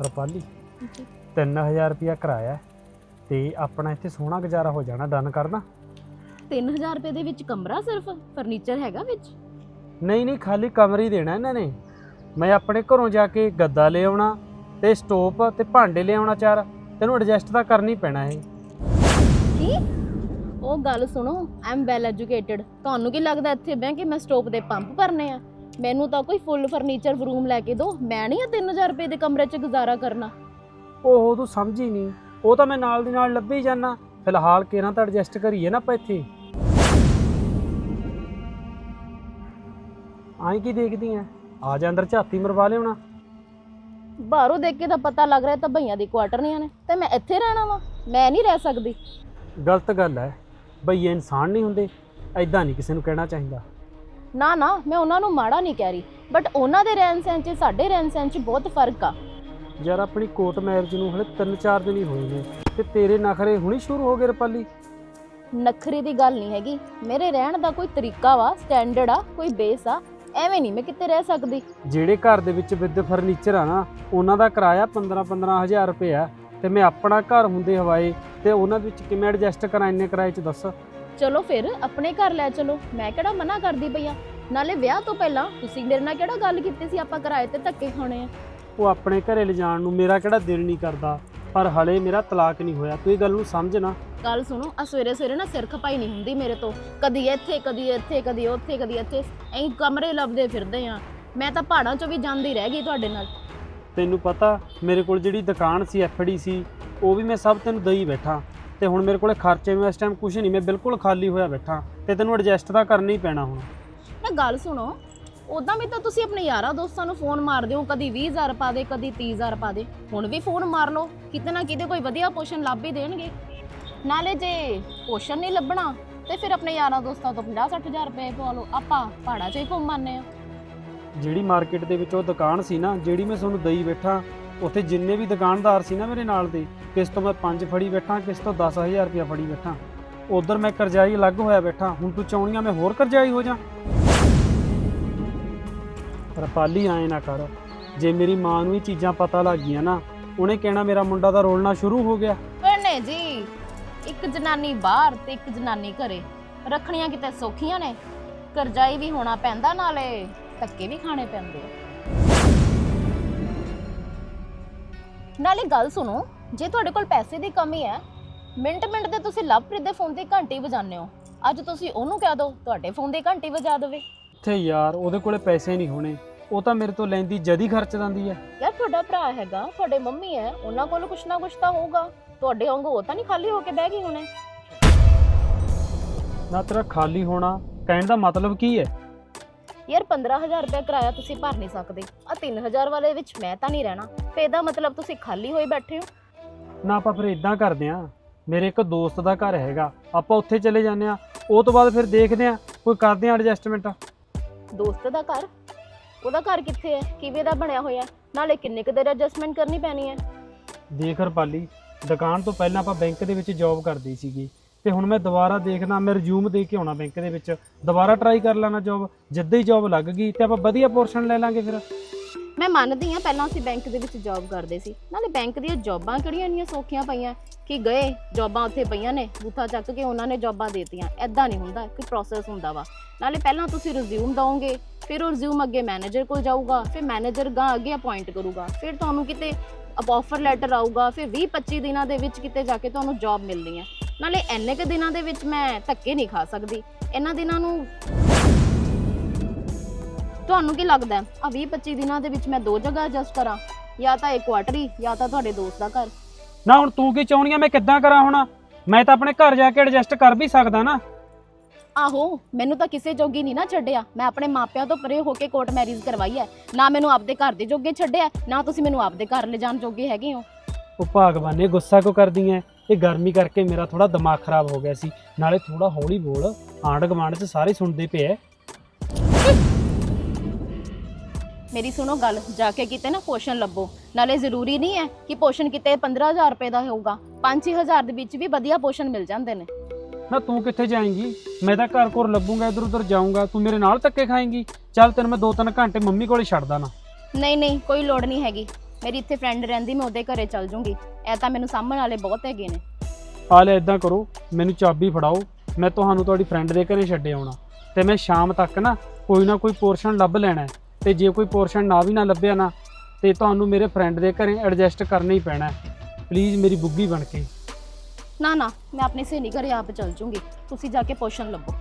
ਰੁਪਾਲੀ 3000 ਰੁਪਿਆ ਕਿਰਾਇਆ ਹੈ। ਤੇ ਆਪਣਾ ਇੱਥੇ ਸੋਹਣਾ ਗੁਜ਼ਾਰਾ ਹੋ ਜਾਣਾ ਡਨ ਕਰਨਾ। 3000 ਰੁਪਏ ਦੇ ਵਿੱਚ ਕਮਰਾ ਸਿਰਫ? ਫਰਨੀਚਰ ਹੈਗਾ ਵਿੱਚ? ਨਹੀਂ ਨਹੀਂ ਖਾਲੀ ਕਮਰੇ ਹੀ ਦੇਣਾ ਇਹਨਾਂ ਨੇ। ਮੈਂ ਆਪਣੇ ਘਰੋਂ ਜਾ ਕੇ ਗੱਦਾ ਲੈ ਆਉਣਾ ਤੇ ਸਟੋਪ ਤੇ ਭਾਂਡੇ ਲੈ ਆਉਣਾ ਚਾਰ। ਤੈਨੂੰ ਐਡਜਸਟ ਤਾਂ ਕਰਨੀ ਹੀ ਪੈਣਾ ਇਹ। ਕੀ? ਉਹ ਗੱਲ ਸੁਣੋ ਆਮ ਵੈਲ ਐਜੂਕੇਟਿਡ ਤੁਹਾਨੂੰ ਕੀ ਲੱਗਦਾ ਇੱਥੇ ਬਹਿ ਕੇ ਮੈਂ ਸਟੋਪ ਦੇ ਪੰਪ ਭਰਨੇ ਆ? ਮੈਨੂੰ ਤਾਂ ਕੋਈ ਫੁੱਲ ਫਰਨੀਚਰ ਰੂਮ ਲੈ ਕੇ ਦਿਓ। ਮੈਂ ਨਹੀਂ ਆ 3000 ਰੁਪਏ ਦੇ ਕਮਰੇ 'ਚ ਗੁਜ਼ਾਰਾ ਕਰਨਾ। ਉਹ ਤੂੰ ਸਮਝੀ ਨਹੀਂ। ਉਹ ਤਾਂ ਮੈਂ ਨਾਲ ਦੀ ਨਾਲ ਲੱਭੀ ਜਾਣਾ ਫਿਲਹਾਲ ਕਿਹਨਾਂ ਤਾਂ ਐਡਜਸਟ ਕਰੀਏ ਨਾ ਆਪਾਂ ਇੱਥੇ। ਆਈ ਕੀ ਦੇਖਦੀ ਐ? ਆ ਜਾ ਅੰਦਰ ਝਾਤੀ ਮਰਵਾ ਲਿਆਉਣਾ ਬਾਹਰੋਂ ਦੇਖ ਕੇ ਤਾਂ ਪਤਾ ਲੱਗ ਰਿਹਾ ਤਾਂ ਭਈਆਂ ਦੀ ਕੁਆਟਰਨੀਆਂ ਨੇ ਤੇ ਮੈਂ ਇੱਥੇ ਰਹਿਣਾ ਵਾ। ਮੈਂ ਨਹੀਂ ਰਹਿ ਸਕਦੀ। ਗਲਤ ਗੱਲ ਹੈ ਇਹ ਇਨਸਾਨ ਨਹੀਂ ਹੁੰਦੇ। ਐਦਾਂ ਨਹੀਂ ਕਿਸੇ ਨੂੰ ਕਹਿਣਾ ਚਾਹੀਦਾ। ਨਾ ਨਾ ਮੈਂ ਉਹਨਾਂ ਨੂੰ ਮਾੜਾ ਨਹੀਂ ਕਹਿ ਰਹੀ ਬਟ ਉਹਨਾਂ ਦੇ ਰਹਿਣ ਸਹਿਣ 'ਚ ਸਾਡੇ ਰਹਿਣ ਸਹਿਣ 'ਚ ਬਹੁਤ ਫ਼ਰਕ ਆ। ਯਾਰ ਆਪਣੀ ਕੋਰਟ ਮੈਰਿਜ ਨੂੰ ਹਲੇ 3-4 ਦਿਨ ਹੀ ਹੋਏ ਨੇ ਤੇ ਤੇਰੇ ਨਖਰੇ ਹੁਣੀ ਸ਼ੁਰੂ ਹੋ ਗਏ ਰਪਾਲੀ। ਨਖਰੇ ਦੀ ਗੱਲ ਨਹੀਂ ਹੈਗੀ। ਮੇਰੇ ਰਹਿਣ ਦਾ ਕੋਈ ਤਰੀਕਾ ਵਾ ਸਟੈਂਡਰਡ ਆ ਕੋਈ ਬੇਸ ਆ ਐਵੇਂ ਨਹੀਂ ਮੈਂ ਕਿਤੇ ਰਹਿ ਸਕਦੀ। ਜਿਹੜੇ ਘਰ ਦੇ ਵਿੱਚ ਵਿਦ ਫਰਨੀਚਰ ਆ ਨਾ ਉਹਨਾਂ ਦਾ ਕਿਰਾਇਆ 15-15 ਹਜ਼ਾਰ ਰੁਪਏ ਆ ਤੇ ਮੈਂ ਆਪਣਾ ਘਰ ਹੁੰਦੇ ਹਵਾਏ ਤੇ ਉਹਨਾਂ ਦੇ ਵਿੱਚ ਕਿਵੇਂ ਐਡਜਸਟ ਕਰਾਂ ਇੰਨੇ ਕਿਰਾਏ 'ਚ ਦੱਸ। ਚਲੋ ਫਿਰ ਆਪਣੇ ਘਰ ਲੈ ਚਲੋ। ਮੈਂ ਕਿਹੜਾ ਮਨਾ ਕਰਦੀ ਪਈ ਆ? ਨਾਲੇ ਵਿਆਹ ਤੋਂ ਪਹਿਲਾਂ ਤੁਸੀਂ ਮੇਰੇ ਨਾਲ ਕਿਹੜਾ ਗੱਲ ਕੀਤੀ ਸੀ? ਆਪਾਂ ਕਿਰਾਏ ਤੇ ਧੱਕੇ ਖਾਣੇ ਆ। ਉਹ ਆਪਣੇ ਘਰੇ ਲਿਜਾਣ ਨੂੰ ਮੇਰਾ ਕਿਹੜਾ ਦਿਲ ਨਹੀਂ ਕਰਦਾ ਪਰ ਹਲੇ ਮੇਰਾ ਤਲਾਕ ਨਹੀਂ ਹੋਇਆ। ਤੂੰ ਇਹ ਗੱਲ ਨੂੰ ਸਮਝ ਨਾ। ਗੱਲ ਸੁਣੋ ਆ ਸਵੇਰੇ ਸਵੇਰੇ ਨਾ ਸਿਰ ਖਪਾਈ ਨਹੀਂ ਹੁੰਦੀ ਮੇਰੇ ਤੋਂ। ਕਦੀ ਇੱਥੇ ਕਦੀ ਇੱਥੇ ਕਦੀ ਉੱਥੇ ਕਦੀ ਇੱਥੇ। ਐਂ ਕਮਰੇ ਲੱਭਦੇ ਫਿਰਦੇ ਆ। ਮੈਂ ਤਾਂ ਪਹਾੜਾਂ 'ਚੋਂ ਵੀ ਜਾਂਦੀ ਰਹਿ ਗਈ ਤੁਹਾਡੇ ਨਾਲ। ਤੈਨੂੰ ਪਤਾ ਮੇਰੇ ਕੋਲ ਜਿਹੜੀ ਦੁਕਾਨ ਸੀ ਐਫਡੀ ਸੀ ਉਹ ਵੀ ਮੈਂ ਸਭ ਤੈਨੂੰ ਦਈ ਬੈਠਾ। ਤੇ ਹੁਣ ਮੇਰੇ ਕੋਲੇ ਖਰਚੇ ਨੂੰ ਇਸ ਟਾਈਮ ਕੁਝ ਨਹੀਂ, ਮੈਂ ਬਿਲਕੁਲ ਖਾਲੀ ਹੋਇਆ ਬੈਠਾ। ਤੇ ਤੈਨੂੰ ਐਡਜਸਟ ਤਾਂ ਕਰਨਾ ਹੀ ਪੈਣਾ ਹੁਣ। ਨਾ ਗੱਲ ਸੁਣੋ ਉਦਾਂ ਵੀ ਤਾਂ ਤੁਸੀਂ ਆਪਣੇ ਯਾਰਾਂ ਦੋਸਤਾਂ ਨੂੰ ਫੋਨ ਮਾਰਦੇ ਹੋ ਕਦੀ 20000 ਪਾ ਦੇ, ਕਦੀ 30000 ਪਾ ਦੇ। ਹੁਣ ਵੀ ਫੋਨ ਮਾਰ ਲਓ, ਕਿਤੇ ਨਾ ਕਿਤੇ ਕੋਈ ਵਧੀਆ ਪੋਸ਼ਨ ਲੱਭ ਹੀ ਦੇਣਗੇ। ਨਾਲੇ ਜੇ ਪੋਸ਼ਨ ਨਹੀਂ ਲੱਭਣਾ, ਤੇ ਫਿਰ ਆਪਣੇ ਯਾਰਾਂ ਦੋਸਤਾਂ ਤੋਂ 50 60000 ਰੁਪਏ ਪਵਾ ਲਓ। ਆਪਾਂ ਪਹਾੜਾਂ 'ਚ ਹੀ ਘੁੰਮ ਆਉਂਦੇ ਆ ਜਿਹੜੀ ਮਾਰਕੀਟ ਦੇ ਵਿੱਚ ਉਹ ਦੁਕਾਨ ਸੀ ਨਾ, ਜਿਹੜੀ ਮੈਂ ਤੁਹਾਨੂੰ ਦਈ ਬੈਠਾ, ਉੱਥੇ ਜਿੰਨੇ ਵੀ ਦੁਕਾਨਦਾਰ ਸੀ ਨਾ ਮੇਰੇ ਨਾਲ ਦੇ, ਕਿਸ ਤੋਂ ਮੈਂ 5 ਫੜੀ ਬੈਠਾ, ਕਿਸ ਤੋਂ 10000 ਰੁਪਇਆ ਫੜੀ ਬੈਠਾ। ਉਧਰ ਮੈਂ ਕਰਜ਼ਾਈ ਅਲੱਗ ਹੋਇਆ ਬੈਠਾ, ਹੁਣ ਤੂੰ ਚਾਹੁੰਦੀਆਂ ਮੈਂ ਹੋਰ ਕਰਜ਼ਾਈ ਹੋ ਜਾ? ਪਰ ਆਏ ਨਾ ਕਰ, ਜੇ ਮੇਰੀ ਮਾਂ ਨੂੰ ਇਹ ਚੀਜ਼ਾਂ ਪਤਾ ਲੱਗ ਗਈਆਂ ਨਾ, ਉਹਨੇ ਕਹਿਣਾ ਮੇਰਾ ਮੁੰਡਾ ਦਾ ਰੋਲਣਾ ਸ਼ੁਰੂ ਹੋ ਗਿਆ। ਪਰ ਜੀ, ਇੱਕ ਜਨਾਨੀ ਬਾਹਰ ਤੇ ਇੱਕ ਜਨਾਨੀ ਘਰੇ, ਰੱਖਣੀਆਂ ਕਿਤੇ ਸੌਖੀਆਂ ਨੇ, ਕਰਜ਼ਾਈ ਵੀ ਹੋਣਾ ਪੈਂਦਾ ਨਾਲੇ। ਧੱਕੇ ਵੀ ਖਾਣੇ ਪੈਂਦੇ। ਆ ਨਾਲੇ ਗੱਲ ਸੁਣੋ ਜੇ ਤੁਹਾਡੇ ਕੋਲ ਪੈਸੇ ਦੀ ਕਮੀ ਹੈ ਮਿੰਟ ਮਿੰਟ ਤੇ ਤੁਸੀਂ ਲਵਪ੍ਰੀਤ ਦੇ ਫੋਨ ਤੇ ਘੰਟੀ ਵਜਾਉਂਦੇ ਹੋ। ਅੱਜ ਤੁਸੀਂ ਉਹਨੂੰ ਕਹਿ ਦਿਓ ਤੁਹਾਡੇ ਫੋਨ ਦੀ ਘੰਟੀ ਵਜਾ ਦੇਵੇ। ਇੱਥੇ ਯਾਰ ਉਹਦੇ ਕੋਲੇ ਪੈਸੇ ਨਹੀਂ ਹੋਣੇ। ਉਹ ਤਾਂ ਮੇਰੇ ਤੋਂ ਲੈਂਦੀ ਜਦੀ ਖਰਚ ਦਿੰਦੀ ਹੈ। ਯਾਰ ਤੁਹਾਡਾ ਭਰਾ ਹੈਗਾ ਤੁਹਾਡੇ ਮੰਮੀ ਹੈ ਉਹਨਾਂ ਕੋਲ ਕੁਛ ਨਾ ਕੁਛ ਤਾਂ ਹੋਊਗਾ। ਤੁਹਾਡੇ ਵਾਂਗੂ ਉਹ ਤਾਂ ਨਹੀਂ ਖਾਲੀ ਹੋ ਕੇ ਬਹਿ ਗਈ ਹੁਣੇ। ਨਾ ਤੇਰਾ ਖਾਲੀ ਹੋਣਾ ਕਹਿਣ ਦਾ ਮਤਲਬ ਕੀ ਹੈ? ਯਾਰ 15000 ਰੁਪਏ ਕਿਰਾਇਆ ਤੁਸੀਂ ਭਰ ਨਹੀਂ ਸਕਦੇ। ਆ 3000 ਵਾਲੇ ਵਿੱਚ ਮੈਂ ਤਾਂ ਨਹੀਂ ਰਹਿਣਾ। ਤੇ ਇਹਦਾ ਮਤਲਬ ਤੁਸੀਂ ਖਾਲੀ ਹੋਏ ਬੈਠੇ ਹੋ। ਨਾ ਆਪਾਂ ਫਿਰ ਇਦਾਂ ਕਰਦੇ ਆਂ ਮੇਰੇ ਇੱਕ ਦੋਸਤ ਦਾ ਘਰ ਹੈਗਾ। ਆਪਾਂ ਉੱਥੇ ਚਲੇ ਜਾਂਦੇ ਆ ਉਹ ਤੋਂ ਬਾਅਦ ਫਿਰ ਦੇਖਦੇ ਆ ਕੋਈ ਕਰਦੇ ਆ ਐਡਜਸਟਮੈਂਟ ਦੋਸਤ ਦਾ ਘਰ? ਉਹਦਾ ਘਰ ਕਿੱਥੇ ਹੈ? ਕਿਵੇਂ ਦਾ ਬਣਿਆ ਹੋਇਆ ਨਾਲੇ ਕਿੰਨੇ ਕੁ ਦੇਰ ਐਡਜਸਟਮੈਂਟ ਕਰਨੀ ਪੈਣੀ ਹੈ? ਦੇਖ ਰਪਾਲੀ ਦੁਕਾਨ ਤੋਂ ਪਹਿਲਾਂ ਆਪਾਂ ਬੈਂਕ ਦੇ ਵਿੱਚ ਜੌਬ ਕਰਦੇ ਸੀਗੇ। ਤੇ ਹੁਣ ਮੈਂ ਦੁਬਾਰਾ ਦੇਖਦਾ, ਮੈਂ ਰਿਜ਼ਿਊਮ ਦੇ ਕੇ ਆਉਣਾ ਬੈਂਕ ਦੇ ਵਿੱਚ। ਦੁਬਾਰਾ ਟਰਾਈ ਕਰ ਲੈਣਾ ਜੌਬ ਜਿੱਦਾਂ ਹੀ ਜੌਬ ਲੱਗ ਗਈ ਤੇ ਆਪਾਂ ਵਧੀਆ ਪੋਰਸ਼ਨ ਲੈ ਲਾਂਗੇ ਫਿਰ। ਮੈਂ ਮੰਨਦੀ ਹਾਂ, ਪਹਿਲਾਂ ਅਸੀਂ ਬੈਂਕ ਦੇ ਵਿੱਚ ਜੌਬ ਕਰਦੇ ਸੀ। ਨਾਲੇ ਬੈਂਕ ਦੀਆਂ ਜੌਬਾਂ ਕਿਹੜੀਆਂ ਇੰਨੀਆਂ ਸੌਖੀਆਂ ਪਈਆਂ ਕਿ ਗਏ ਜੌਬਾਂ ਉੱਥੇ ਪਈਆਂ ਨੇ, ਬੂਥਾ ਚੱਕ ਕੇ ਉਹਨਾਂ ਨੇ ਜੌਬਾਂ ਦੇਤੀਆਂ। ਐਦਾਂ ਨਹੀਂ ਹੁੰਦਾ ਕਿ ਪ੍ਰੋਸੈਸ ਹੁੰਦਾ ਵਾ। ਨਾਲੇ ਪਹਿਲਾਂ ਤੁਸੀਂ ਰਿਜ਼ਿਊਮ ਦਵੋਗੇ ਫਿਰ ਉਹ ਰਿਜ਼ਿਊਮ ਅੱਗੇ ਮੈਨੇਜਰ ਕੋਲ ਜਾਊਗਾ, ਫਿਰ ਮੈਨੇਜਰ ਗਾਂ ਅੱਗੇ ਅਪਾਇੰਟ ਕਰੂਗਾ। ਫਿਰ ਤੁਹਾਨੂੰ ਕਿਤੇ ਆਫਰ ਲੈਟਰ ਆਊਗਾ, ਫਿਰ 20 25 ਦਿਨਾਂ ਦੇ ਵਿੱਚ ਕਿਤੇ ਜਾ ਕੇ ਤੁਹਾਨੂੰ ਜੌਬ ਮਿਲਣੀ ਹੈ। ਨਾਲੇ ਇੰਨੇ ਕੁ ਦਿਨਾਂ ਦੇ ਵਿੱਚ ਮੈਂ ਧੱਕੇ ਨਹੀਂ ਖਾ ਸਕਦੀ। ਇਹਨਾਂ ਦਿਨਾਂ ਨੂੰ ਤੁਹਾਨੂੰ ਕੀ ਲੱਗਦਾ ਆ 20 25 ਦਿਨਾਂ ਦੇ ਵਿੱਚ ਮੈਂ ਦੋ ਜਗ੍ਹਾ ਐਡਜਸਟ ਕਰਾਂ, ਜਾਂ ਤਾਂ ਇੱਕ ਕੁਆਟਰੀ ਜਾਂ ਤਾਂ ਤੁਹਾਡੇ ਦੋਸਤ ਦਾ ਘਰ। ਨਾ ਹੁਣ ਤੂੰ ਕੀ ਚਾਹੁੰਦੀ ਆ ਮੈਂ ਕਿੱਦਾਂ ਕਰਾਂ ਹੁਣ? ਮੈਂ ਤਾਂ ਆਪਣੇ ਘਰ ਜਾ ਕੇ ਐਡਜਸਟ ਕਰ ਵੀ ਸਕਦਾ ਨਾ। ਆਹੋ ਮੈਨੂੰ ਤਾਂ ਕਿਸੇ ਜੋਗੀ ਨਹੀਂ ਨਾ ਛੱਡਿਆ। ਮੈਂ ਆਪਣੇ ਮਾਪਿਆਂ ਤੋਂ ਪਰੇ ਹੋ ਕੇ ਕੋਰਟ ਮੈਰਿਜ ਕਰਵਾਈ ਹੈ। ਨਾ ਮੈਨੂੰ ਆਪਦੇ ਘਰ ਦੇ ਜੋਗੇ ਛੱਡਿਆ ਨਾ ਤੁਸੀਂ ਮੈਨੂੰ ਆਪਦੇ ਘਰ ਲਿਜਾਣ ਜੋਗੇ ਹੈਗੇ ਹੋ। ਉਹ ਭਾਗਵਾਨੇ ਗੁੱਸਾ ਕੋ ਕਰਦੀ ਐ? ਇਹ ਗਰਮੀ ਕਰਕੇ ਮੇਰਾ ਥੋੜਾ ਦਿਮਾਗ ਖਰਾਬ ਹੋ ਗਿਆ ਸੀ। ਨਾਲੇ ਥੋੜਾ ਹੌਲੀ ਬੋਲ ਆਂਢ ਗੁਆਂਢ 'ਚ ਸਾਰੇ ਸੁਣਦੇ ਪਏ ਐ। ਮੇਰੀ ਸੁਣੋ ਗੱਲ ਜਾ ਕੇ ਕਿਤੇ ਨਾ ਪੋਸ਼ਨ ਲੱਭੋ। ਨਾਲੇ ਜ਼ਰੂਰੀ ਨਹੀਂ ਹੈ ਕਿ ਪੋਸ਼ਨ ਕਿਤੇ 15000 ਰੁਪਏ ਦਾ ਹੋਊਗਾ। 5-6000 ਦੇ ਵਿੱਚ ਵੀ ਵਧੀਆ ਪੋਸ਼ਨ ਮਿਲ ਜਾਂਦੇ ਨੇ। ਨਾ ਤੂੰ ਕਿੱਥੇ ਜਾਏਂਗੀ? ਮੈਂ ਤਾਂ ਘਰ ਘਰ ਲੱਭੂਗਾ ਇਧਰ ਉਧਰ ਜਾਊਂਗਾ। ਤੂੰ ਮੇਰੇ ਨਾਲ ਧੱਕੇ ਖਾਏਂਗੀ? ਚੱਲ ਤੈਨੂੰ ਮੈਂ 2-3 ਘੰਟੇ ਮੰਮੀ ਕੋਲੇ ਛੱਡਦਾ ਨਾ। ਨਹੀਂ ਨਹੀਂ ਕੋਈ ਲੋੜ ਨਹੀਂ ਹੈਗੀ। ਮੇਰੀ ਇੱਥੇ ਫਰੈਂਡ ਰਹਿੰਦੀ ਮੈਂ ਉਹਦੇ ਘਰੇ ਚੱਲ ਜੂੰਗੀ। ਐ ਤਾਂ ਮੈਨੂੰ ਸਾਹਮਣੇ ਵਾਲੇ ਬਹੁਤ ਹੈਗੇ ਨੇ। ਆ ਲੈ ਇਦਾਂ ਕਰੋ ਮੈਨੂੰ ਚਾਬੀ ਫੜਾਓ। ਮੈਂ ਤੁਹਾਨੂੰ ਤੁਹਾਡੀ ਫਰੈਂਡ ਦੇ ਘਰੇ ਛੱਡੇ ਆਉਣਾ। ਤੇ ਮੈਂ ਸ਼ਾਮ ਤੱਕ ਨਾ ਕੋਈ ਨਾ ਕੋਈ ਪੋਰਸ਼ਨ ਲੱਭ ਲੈਣਾ। ਤੇ ਜੇ ਕੋਈ ਪੋਰਸ਼ਨ ਨਾ ਵੀ ਨਾ ਲੱਭਿਆ ਨਾ ਤੇ ਤੁਹਾਨੂੰ ਮੇਰੇ ਫਰੈਂਡ ਦੇ ਘਰੇ ਐਡਜਸਟ ਕਰਨਾ ਹੀ ਪੈਣਾ ਪਲੀਜ਼ ਮੇਰੀ ਬੁੱਗੀ ਬਣ ਕੇ। ਨਾ ਨਾ, ਮੈਂ ਆਪਣੀ ਸਹੇਲੀ ਘਰੇ ਆਪ ਚੱਲ ਜੂੰਗੀ। ਤੁਸੀਂ ਜਾ ਕੇ ਪੋਸ਼ਨ ਲੱਭੋ।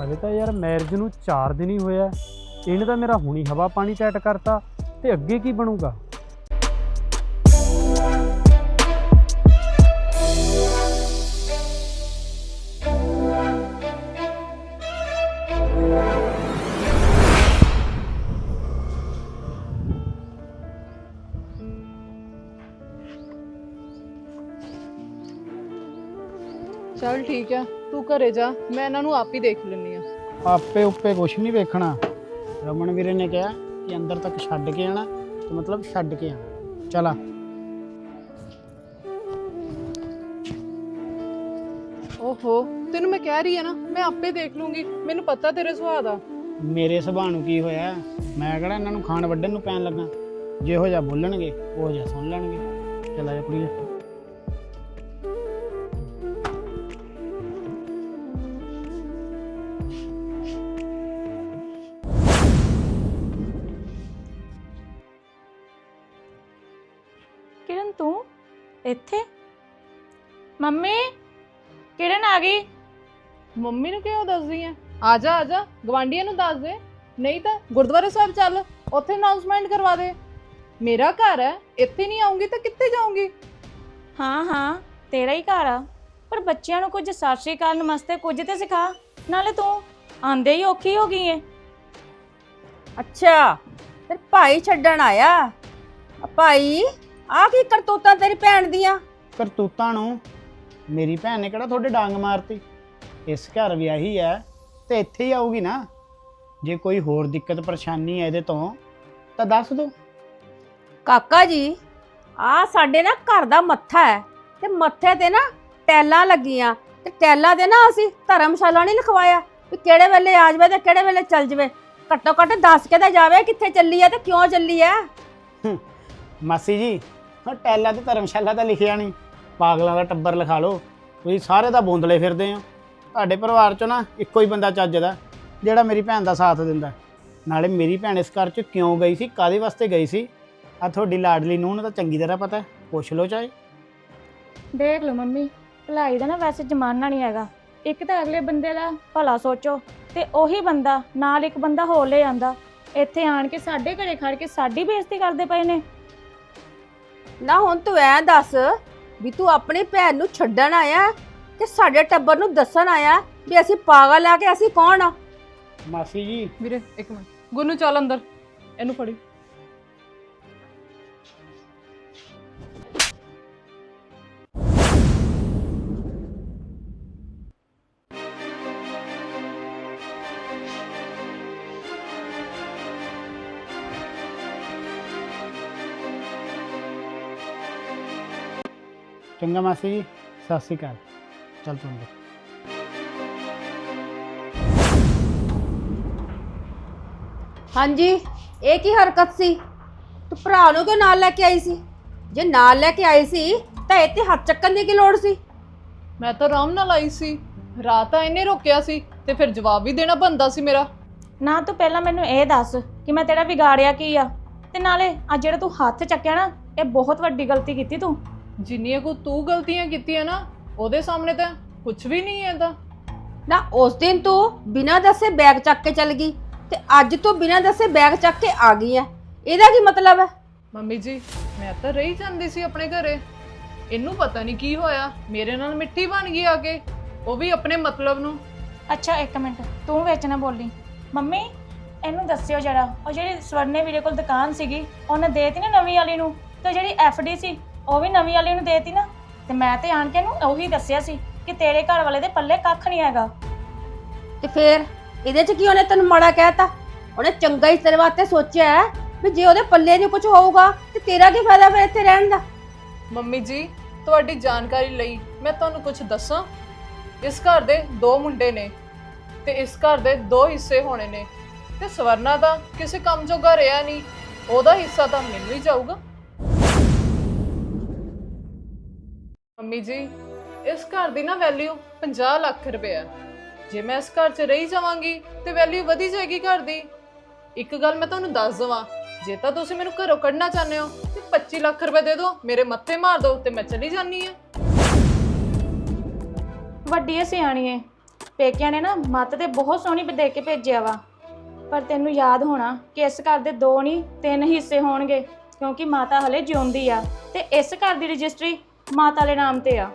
ਹਲੇ ਤਾਂ ਯਾਰ ਮੈਰਿਜ ਨੂੰ 4 ਦਿਨ ਹੀ ਹੋਇਆ ਇਹਨੇ ਤਾਂ ਮੇਰਾ ਹੁਣੀ ਹਵਾ ਪਾਣੀ ਟੈਟ ਕਰਤਾ ਤੇ ਅੱਗੇ ਕੀ ਬਣੂਗਾ? ਠੀਕ ਹੈ ਤੂੰ ਘਰੇ ਜਾ ਮੈਂ ਇਹਨਾਂ ਨੂੰ ਆਪ ਹੀ ਦੇਖ ਲੈਂਦੀ ਆ ਆਪੇ ਉੱਪੇ ਕੁਛ ਨਹੀਂ ਵੇਖਣਾ। ਰਮਨ ਵੀਰੇ ਨੇ ਕਿਹਾ ਕਿ ਅੰਦਰ ਤੱਕ ਛੱਡ ਕੇ ਆਣਾ ਤੇ ਮਤਲਬ ਛੱਡ ਕੇ ਆਣਾ ਚਲਾ ਓਹੋ ਤੈਨੂੰ ਮੈਂ ਕਹਿ ਰਹੀ ਆ ਨਾ ਮੈਂ ਆਪੇ ਦੇਖ ਲੂੰਗੀ ਮੈਨੂੰ ਪਤਾ ਤੇਰੇ ਸੁਭਾਅ ਦਾ। ਮੇਰੇ ਸੁਭਾਅ ਨੂੰ ਕੀ ਹੋਇਆ? ਮੈਂ ਕਿਹੜਾ ਇਹਨਾਂ ਨੂੰ ਖਾਣ ਵੱਢਣ ਨੂੰ ਪੈਣ ਲੱਗਾ? ਜਿਹੋ ਜਿਹਾ ਬੋਲਣਗੇ ਉਹ ਜਿਹਾ ਸੁਣ ਲੈਣਗੇ। ਚਲਾ ਜਾ ਕੁੜੀਏ। ਮੰਮੀ ਕਿਰਨ ਆ ਗਈ? ਮੰਮੀ ਨੂੰ ਕਿਉਂ ਦੱਸਦੀ ਐ ਆ ਜਾ ਆ ਜਾ ਗਵਾਂਢੀਆਂ ਨੂੰ ਦੱਸ ਦੇ। ਨਹੀਂ ਤਾਂ ਗੁਰਦੁਆਰਾ ਸਾਹਿਬ ਚੱਲ ਉੱਥੇ ਅਨਾਉਂਸਮੈਂਟ ਕਰਵਾ ਦੇ। ਮੇਰਾ ਘਰ ਹੈ ਇੱਥੇ ਨਹੀਂ ਆਉਂਗੀ ਤਾਂ ਕਿੱਥੇ ਜਾਊਂਗੀ? ਹਾਂ ਹਾਂ ਤੇਰਾ ਹੀ ਘਰ ਆ। ਪਰ ਬੱਚਿਆਂ ਨੂੰ ਕੁਝ ਸਤਿ ਸ਼੍ਰੀ ਅਕਾਲ ਨਮਸਤੇ ਕੁਝ ਤੇ ਸਿਖਾ। ਨਾਲੇ ਤੂੰ ਆਂਦੇ ਹੀ ਔਖੀ ਹੋ ਗਈ ਏ। ਅੱਛਾ ਤੇ ਭਾਈ ਛੱਡਣ ਆਇਆ? ਆ ਭਾਈ ਆ ਕੀ ਕਰਤੂਤਾਂ ਤੇਰੀ ਭੈਣ ਦੀਆਂ? ਕਰਤੂਤਾਂ ਨੂੰ ਮੇਰੀ ਭੈਣ ਨੇ ਕਿਹੜਾ ਤੁਹਾਡੇ ਡਾਂਗ ਮਾਰਤੀ? ਇਸ ਘਰ ਵਿਆਹੀ ਹੈ ਤੇ ਇੱਥੇ ਹੀ ਆਊਗੀ ਨਾ। ਜੇ ਕੋਈ ਹੋਰ ਦਿੱਕਤ ਪਰੇਸ਼ਾਨੀ ਹੈ ਇਹਦੇ ਤੋਂ ਤਾਂ ਦੱਸ ਦੋ। ਕਾਕਾ ਜੀ ਆ ਸਾਡੇ ਨਾ ਘਰ ਦਾ ਮੱਥਾ ਹੈ ਤੇ ਮੱਥੇ ਤੇ ਨਾ ਟੈਲਾਂ ਲੱਗੀਆਂ। ਤੇ ਟੈਲਾਂ ਦੇ ਨਾ ਅਸੀਂ ਧਰਮਸ਼ਾਲਾ ਨਹੀਂ ਲਿਖਵਾਇਆ ਵੀ ਕਿਹੜੇ ਵੇਲੇ ਆ ਜਾਵੇ ਤੇ ਕਿਹੜੇ ਵੇਲੇ ਚੱਲ ਜਾਵੇ। ਘੱਟੋ ਘੱਟ ਦੱਸ ਕੇ ਤਾਂ ਜਾਵੇ ਕਿੱਥੇ ਚੱਲੀ ਹੈ ਤੇ ਕਿਉਂ ਚੱਲੀ ਹੈ ਮਾਸੀ ਜੀ ਟੈਲਾ ਤੇ ਧਰਮਸ਼ਾਲਾ ਤਾਂ ਲਿਖਿਆ ਨਹੀਂ। ਪਾਗਲਾਂ ਦਾ ਟੱਬਰ ਲਿਖਾ ਲਓ। ਤੁਸੀਂ ਸਾਰੇ ਤਾਂ ਬੋਂਦਲੇ ਫਿਰਦੇ ਹੋ। ਤੁਹਾਡੇ ਪਰਿਵਾਰ ਚੋਂ ਨਾ ਇੱਕੋ ਹੀ ਬੰਦਾ ਚੱਜਦਾ ਜਿਹੜਾ ਮੇਰੀ ਭੈਣ ਦਾ ਸਾਥ ਦਿੰਦਾ। ਨਾਲੇ ਮੇਰੀ ਭੈਣ ਇਸ ਘਰ ਚ ਕਿਉਂ ਗਈ ਸੀ ਕਾਦੇ ਵਾਸਤੇ ਗਈ ਸੀ? ਆ ਤੁਹਾਡੀ ਲਾਡਲੀ ਨੂੰ ਤਾਂ ਚੰਗੀ ਤਰ੍ਹਾਂ ਪਤਾ ਹੈ। ਪੁੱਛ ਲਓ ਚਾਹੇ। ਦੇਖ ਲਓ ਮੰਮੀ ਭਲਾਈ ਦਾ ਨਾ ਵੈਸੇ ਜ਼ਮਾਨਾ ਨਹੀਂ ਹੈਗਾ। ਇੱਕ ਤਾਂ ਅਗਲੇ ਬੰਦੇ ਦਾ ਭਲਾ ਸੋਚੋ ਤੇ ਉਹੀ ਬੰਦਾ ਨਾਲ ਇੱਕ ਬੰਦਾ ਹੋਰ ਲੈ ਆਂਦਾ। ਇੱਥੇ ਆਣ ਕੇ ਸਾਡੇ ਘਰੇ ਖੜ ਕੇ ਸਾਡੀ ਬੇਇੱਜ਼ਤੀ ਕਰਦੇ ਪਏ ਨੇ। ਨਾ ਹੁਣ ਤੂੰ ਐਂ ਦੱਸ ਵੀ ਤੂੰ ਆਪਣੀ ਭੈਣ ਨੂੰ ਛੱਡਣ ਆਇਆ ਕਿ ਸਾਡੇ ਟੱਬਰ ਨੂੰ ਦੱਸਣ ਆਇਆ ਵੀ ਅਸੀਂ ਪਾਗਲ ਆ ਕੇ ਅਸੀਂ ਕੌਣ ਆ? ਮਾਸੀ ਜੀ। ਵੀਰੇ ਇੱਕ ਮਿੰਟ। ਗੁੰਨੂ ਚੱਲ ਅੰਦਰ। ਇਹਨੂੰ ਫੜੀ। ਚੰਗਾ ਮਾਸੀ ਜੀ ਸਤਿ ਸ਼੍ਰੀ ਅਕਾਲ। ਚੱਲ ਤੂੰ ਅੰਦਰ। ਹਾਂਜੀ ਇਹ ਕੀ ਹਰਕਤ ਸੀ? ਤੂੰ ਭਰਾ ਨੂੰ ਕਿਉਂ ਨਾਲ ਲੈ ਕੇ ਆਈ ਸੀ? ਜੇ ਨਾਲ ਲੈ ਕੇ ਆਈ ਸੀ ਤਾਂ ਇੱਥੇ ਹੱਥ ਚੱਕਣ ਦੀ ਕੀ ਲੋੜ ਸੀ? ਮੈਂ ਤਾਂ ਆਰਾਮ ਨਾਲ ਆਈ ਸੀ। ਰਾਤ ਤਾਂ ਇਹਨੇ ਰੋਕਿਆ ਸੀ ਤੇ ਫਿਰ ਜਵਾਬ ਵੀ ਦੇਣਾ ਬੰਦਾ ਸੀ ਮੇਰਾ। ਨਾ ਤੂੰ ਪਹਿਲਾਂ ਮੈਨੂੰ ਇਹ ਦੱਸ ਕਿ ਮੈਂ ਤੇਰਾ ਵਿਗਾੜਿਆ ਕੀ ਆ? ਤੇ ਨਾਲੇ ਆ ਜਿਹੜਾ ਤੂੰ ਹੱਥ ਚੱਕਿਆ ਨਾ ਇਹ ਬਹੁਤ ਵੱਡੀ ਗਲਤੀ ਕੀਤੀ ਤੂੰ। ਜਿੰਨੀਆਂ ਕੋ ਤੂੰ ਗਲਤੀਆਂ ਕੀਤੀਆਂ ਨਾ ਉਹਦੇ ਸਾਹਮਣੇ ਤਾਂ ਕੁਝ ਵੀ ਨਹੀਂ ਹੈ ਤਾਂ। ਨਾ ਉਸ ਦਿਨ ਤੂੰ ਬਿਨਾਂ ਦੱਸੇ ਬੈਗ ਚੱਕ ਕੇ ਚੱਲ ਗਈ ਤੇ ਅੱਜ ਤੂੰ ਬਿਨਾਂ ਦੱਸੇ ਬੈਗ ਚੱਕ ਕੇ ਆ ਗਈ ਹੈ। ਇਹਦਾ ਕੀ ਮਤਲਬ ਹੈ? ਮੰਮੀ ਜੀ ਮੈਂ ਤਾਂ ਰਹੀ ਜਾਂਦੀ ਸੀ ਆਪਣੇ ਘਰੇ। ਇਹਨੂੰ ਪਤਾ ਨਹੀਂ ਕੀ ਹੋਇਆ ਮੇਰੇ ਨਾਲ ਮਿੱਠੀ ਬਣ ਗਈ ਆ ਕੇ ਉਹ ਵੀ ਆਪਣੇ ਮਤਲਬ ਨੂੰ। ਅੱਛਾ ਇੱਕ ਮਿੰਟ ਤੂੰ ਵਿੱਚ ਨਾ ਬੋਲੀ। ਮੰਮੀ ਇਹਨੂੰ ਦੱਸਿਓ ਜਰਾ ਉਹ ਜਿਹੜੀ ਸਵਰਨੇ ਵੀਰੇ ਕੋਲ ਦੁਕਾਨ ਸੀਗੀ ਉਹਨੇ ਦੇਤੀ ਨਾ ਨਵੀਂ ਵਾਲੀ ਨੂੰ? ਤੇ ਜਿਹੜੀ ਡੀ ਸੀ ਉਹ ਵੀ ਨਵੀਂ ਵਾਲੀ ਨੂੰ ਦੇਤੀ ਨਾ ਤੇ ਮੈਂ ਤੇ ਆਣ ਕੇ ਇਹਨੂੰ ਉਹੀ ਦੱਸਿਆ ਸੀ ਕਿ ਤੇਰੇ ਘਰ ਵਾਲੇ ਦੇ ਪੱਲੇ ਕੱਖ ਨਹੀਂ ਹੈਗਾ। ਤੇ ਫੇਰ ਇਹਦੇ ਚ ਕੀ ਉਹਨੇ ਤੈਨੂੰ ਮਾੜਾ ਕਹਿਤਾ? ਉਹਨੇ ਚੰਗਾ ਹੀ ਤੇਰੇ ਵਾਸਤੇ ਸੋਚਿਆ ਹੈ ਵੀ ਜੇ ਉਹਦੇ ਪੱਲੇ ਨਹੀਂ ਕੁਝ ਹੋਊਗਾ ਤੇ ਤੇਰਾ ਕੀ ਫਾਇਦਾ ਫਿਰ ਇੱਥੇ ਰਹਿਣ ਦਾ? ਮੰਮੀ ਜੀ ਤੁਹਾਡੀ ਜਾਣਕਾਰੀ ਲਈ ਮੈਂ ਤੁਹਾਨੂੰ ਕੁਝ ਦੱਸਾਂ। ਇਸ ਘਰ ਦੇ ਦੋ ਮੁੰਡੇ ਨੇ ਤੇ ਇਸ ਘਰ ਦੇ ਦੋ ਹਿੱਸੇ ਹੋਣੇ ਨੇ। ਤੇ ਸਵਰਨਾ ਦਾ ਕਿਸੇ ਕੰਮ ਜੋਗਾ ਰਿਹਾ ਨਹੀਂ ਉਹਦਾ ਹਿੱਸਾ ਤਾਂ ਮੈਨੂੰ ਹੀ ਜਾਊਗਾ। ਮੰਮੀ ਜੀ, ਇਸ ਘਰ ਦੀ ਨਾ ਵੈਲਿਊ 50 ਲੱਖ ਰੁਪਏ ਹੈ। ਜੇ ਮੈਂ ਇਸ ਘਰ 'ਚ ਰਹੀ ਜਾਵਾਂਗੀ, ਤੇ ਵੈਲਿਊ ਵਧੀ ਜਾਏਗੀ ਘਰ ਦੀ। ਇੱਕ ਗੱਲ ਮੈਂ ਤੁਹਾਨੂੰ ਦੱਸ ਦਵਾਂ, ਜੇ ਤਾਂ ਤੁਸੀਂ ਮੈਨੂੰ ਘਰੋਂ ਕੱਢਣਾ ਚਾਹੁੰਦੇ ਹੋ, ਤੇ 25 ਲੱਖ ਰੁਪਏ ਦੇ ਦਿਓ, ਮੇਰੇ ਮੱਥੇ ਮਾਰ ਦਿਓ, ਤੇ ਮੈਂ ਚਲੀ ਜਾਨੀ ਆ ਵੱਡੀ ਐ ਸਿਆਣੀ ਏ। ਪੇਕਿਆਂ ਨੇ ਨਾ ਮੱਤ ਤੇ ਬਹੁਤ ਸੋਹਣੀ ਦੇ ਕੇ ਭੇਜਿਆ ਵਾ। ਪਰ ਤੈਨੂੰ ਯਾਦ ਹੋਣਾ ਕਿ ਇਸ ਘਰ ਦੇ ਦੋ ਨਹੀਂ, ਤਿੰਨ ਹਿੱਸੇ ਹੋਣਗੇ, ਕਿਉਂਕਿ ਮਾਤਾ ਹਲੇ ਜਿਉਂਦੀ ਆ। ਤੇ ਇਸ ਘਰ ਦੀ ਰਜਿਸਟਰੀ ਮਾਤਾ ਦੇ ਨਾਮ ਤੇ ਆ।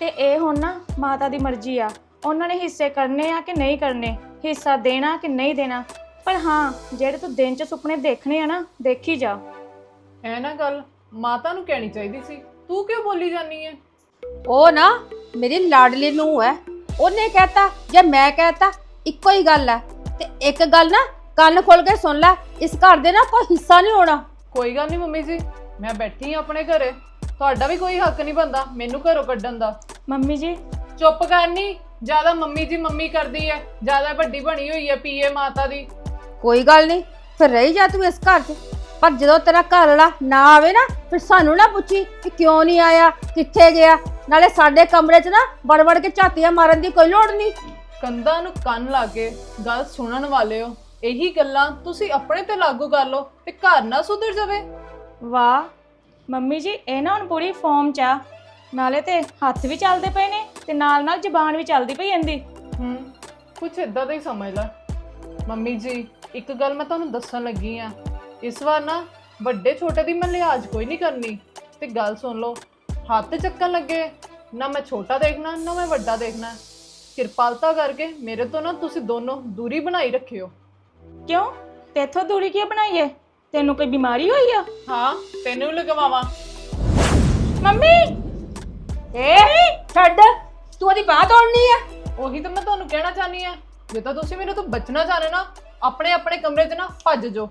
ਤੇ ਇਹ ਹੁਣ ਨਾ ਮਾਤਾ ਦੀ ਮਰਜ਼ੀ ਆ। ਉਹਨਾਂ ਨੇ ਹਿੱਸੇ ਕਰਨੇ ਆ ਕਿ ਨਹੀਂ ਕਰਨੇ? ਹਿੱਸਾ ਦੇਣਾ ਕਿ ਨਹੀਂ ਦੇਣਾ? ਪਰ ਹਾਂ ਜਿਹੜੇ ਤੂੰ ਦਿਨ ਚ ਸੁਪਨੇ ਦੇਖਣੇ ਆ ਨਾ ਦੇਖੀ ਜਾ। ਐ ਨਾ ਗੱਲ ਮਾਤਾ ਨੂੰ ਕਹਿਣੀ ਚਾਹੀਦੀ ਸੀ। ਤੂੰ ਕਿਉਂ ਬੋਲੀ ਜਾਨੀ ਹੈ ਉਹ ਨਾ ਮੇਰੀ ਲਾਡਲੀ ਨੂੰ ਹੈ ਉਹਨੇ ਕਹਿਤਾ ਜਾਂ ਮੈਂ ਕਹਿਤਾ ਇੱਕੋ ਹੀ ਗੱਲ ਹੈ ਤੇ ਇੱਕ ਗੱਲ ਨਾ ਕੰਨ ਖੋਲ ਕੇ ਸੁਣ ਲੈ ਇਸ ਘਰ ਦੇ ਨਾ ਕੋਈ ਹਿੱਸਾ ਨਹੀਂ ਹੋਣਾ। ਕੋਈ ਗੱਲ ਨਹੀਂ ਮੰਮੀ ਜੀ ਮੈਂ ਬੈਠੀ ਆ ਆਪਣੇ ਘਰੇ। ਤੁਹਾਡਾ ਵੀ ਕੋਈ ਹੱਕ ਨਹੀਂ ਬੰਦਾ ਮੈਨੂੰ ਘਰੋਂ ਕੱਢਣ ਦਾ। ਮੰਮੀ ਜੀ। ਚੁੱਪ ਕਰਨੀ ਜ਼ਿਆਦਾ ਮੰਮੀ ਜੀ ਮੰਮੀ ਕਰਦੀ ਹੈ ਜ਼ਿਆਦਾ ਵੱਡੀ ਬਣੀ ਹੋਈ ਹੈ ਪੀਏ ਮਾਤਾ ਦੀ। ਕੋਈ ਗੱਲ ਨਹੀਂ ਫਿਰ ਰਹੀ ਜਾ ਤੂੰ ਇਸ ਘਰ 'ਚ। ਪਰ ਜਦੋਂ ਤੇਰਾ ਘਰ ਵਾਲਾ ਨਾ ਆਵੇ ਨਾ ਫਿਰ ਸਾਨੂੰ ਨਾ ਪੁੱਛੀ ਕਿ ਕਿਉਂ ਨਹੀਂ ਆਇਆ ਕਿੱਥੇ ਗਿਆ। ਨਾਲੇ ਸਾਡੇ ਕਮਰੇ 'ਚ ਨਾ ਵੜ ਵੜ ਕੇ ਝਾਤੀਆਂ ਮਾਰਨ ਦੀ ਕੋਈ ਲੋੜ ਨਹੀਂ। ਕੰਧਾਂ ਨੂੰ ਕੰਨ ਲਾ ਕੇ ਗੱਲ ਸੁਣਨ ਵਾਲੇ ਹੋ ਇਹੀ ਗੱਲਾਂ ਤੁਸੀਂ ਆਪਣੇ ਤੇ ਲਾਗੂ ਕਰ ਲਓ ਤੇ ਘਰ ਨਾ ਸੁਧਰ ਜਾਵੇ। ਵਾਹ ਮੰਮੀ ਜੀ ਇਹ ਨਾ ਹੁਣ ਪੂਰੀ ਫਾਰਮ ਚ ਆ। ਨਾਲੇ ਤੇ ਹੱਥ ਵੀ ਚੱਲਦੇ ਪਏ ਨੇ ਤੇ ਨਾਲ ਨਾਲ ਜ਼ਬਾਨ ਵੀ ਚੱਲਦੀ ਪਈ ਜਾਂਦੀ ਹੂੰ ਕੁਛ ਇਦਾਂ ਦਾ ਹੀ ਸਮਝ ਲੈ। ਮੰਮੀ ਜੀ ਇੱਕ ਗੱਲ ਮੈਂ ਤੁਹਾਨੂੰ ਦੱਸਣ ਲੱਗੀ ਆ। ਇਸ ਵਾਰ ਨਾ ਵੱਡੇ ਛੋਟੇ ਦੀ ਮੈਂ ਲਿਹਾਜ਼ ਕੋਈ ਨਹੀਂ ਕਰਨੀ। ਤੇ ਗੱਲ ਸੁਣ ਲਓ ਹੱਥ ਚੱਕਣ ਲੱਗੇ ਨਾ ਮੈਂ ਛੋਟਾ ਦੇਖਣਾ ਨਾ ਮੈਂ ਵੱਡਾ ਦੇਖਣਾ। ਕਿਰਪਾਲਤਾ ਕਰਕੇ ਮੇਰੇ ਤੋਂ ਨਾ ਤੁਸੀਂ ਦੋਨੋਂ ਦੂਰੀ ਬਣਾਈ ਰੱਖਿਓ। ਕਿਉਂ? ਤੇਥੋਂ ਦੂਰੀ ਕੀ ਬਣਾਈਏ? ਤੈਨੂੰ ਕੋਈ ਬਿਮਾਰੀ ਹੋਈ ਆ? ਹਾਂ ਤੈਨੂੰ ਲਗਵਾਵਾਂ। ਮੰਮੀ! ਏ ਛੱਡ। ਤੂੰ ਉਹਦੀ ਬਾਹ ਤੋੜਨੀ ਆ। ਉਹੀ ਤਾਂ ਮੈਂ ਤੁਹਾਨੂੰ ਕਹਿਣਾ ਚਾਹਨੀ ਆ। ਜੇ ਤਾਂ ਤੁਸੀਂ ਮੇਰੇ ਤੋਂ ਬਚਣਾ ਚਾਹਨੇ ਨਾ ਆਪਣੇ ਆਪਣੇ ਕਮਰੇ 'ਚ ਨਾ ਭੱਜ ਜਾਓ।